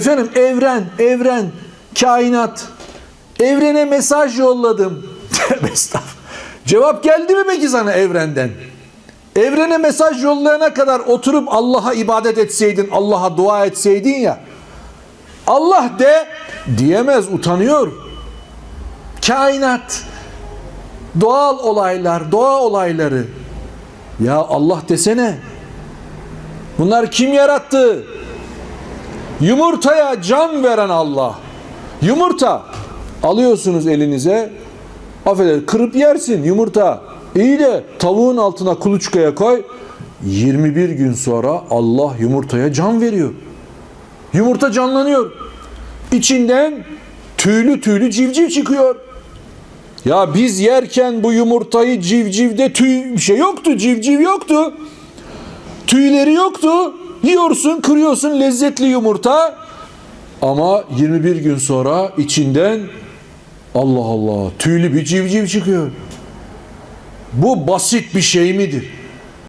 Efendim evren, evren, kainat. Evrene mesaj yolladım. Cevap geldi mi peki sana evrenden? Evrene mesaj yollayana kadar oturup Allah'a ibadet etseydin, Allah'a dua etseydin ya. Allah de diyemez, utanıyor. Kainat, doğal olaylar, doğa olayları. Ya Allah desene. Bunlar kim yarattı? Yumurtaya can veren Allah. Yumurta alıyorsunuz elinize. Affedersin kırıp yersin yumurta. İyi de tavuğun altına kuluçkaya koy. 21 gün sonra Allah yumurtaya can veriyor. Yumurta canlanıyor. İçinden tüylü tüylü civciv çıkıyor. Ya biz yerken bu yumurtayı civcivde tüy şey yoktu. Civciv yoktu. Tüyleri yoktu. Yiyorsun, kırıyorsun lezzetli yumurta. Ama 21 gün sonra içinden Allah Allah tüylü bir civciv çıkıyor. Bu basit bir şey midir?